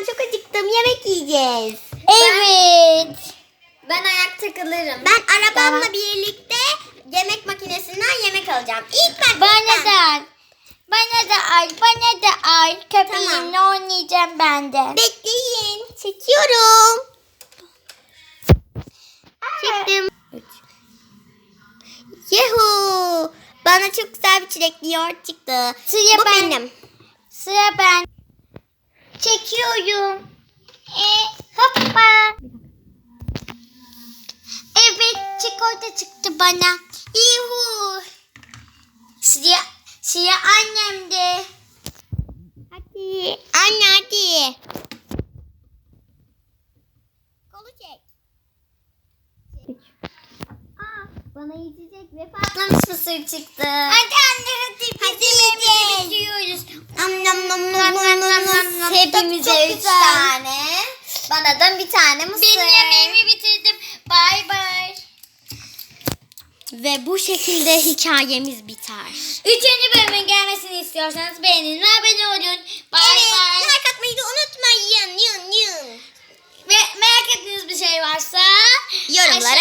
ben çok acıktım. Yemek yiyeceğiz. Evet. Ben ayakta kalırım. Ben arabamla Tamam. birlikte yemek makinesinden yemek alacağım. İlk ben. Bana ben. da. Bana da al. Bana da al. Köpeğimle oynayacağım ben de. Bekleyin. Çekiyorum. Çektim. Yuhu. Bana çok güzel bir çilekli yoğurt çıktı. Sıra Bu ben. benim. Sıra ben. Çikolata çıktı bana. Yuhu. Sıra, sıra annemde. Hadi. Anne hadi. Kolu çek. Aa, bana yiyecek ve patlamış mısır çıktı. Hadi anne hadi Hadi yiyeceğiz. bitiriyoruz. Nam nam nam nam nam nam. Hepimize üç tane. Bana da bir tane mısır. Ben yemeğimi bitirdim. Bay bay. Ve bu şekilde hikayemiz biter. Üçüncü bölümün gelmesini istiyorsanız beğenin ve abone olun. Bay evet, bay. like atmayı da unutmayın. Yun yun. Ve merak ettiğiniz bir şey varsa Yorumlara.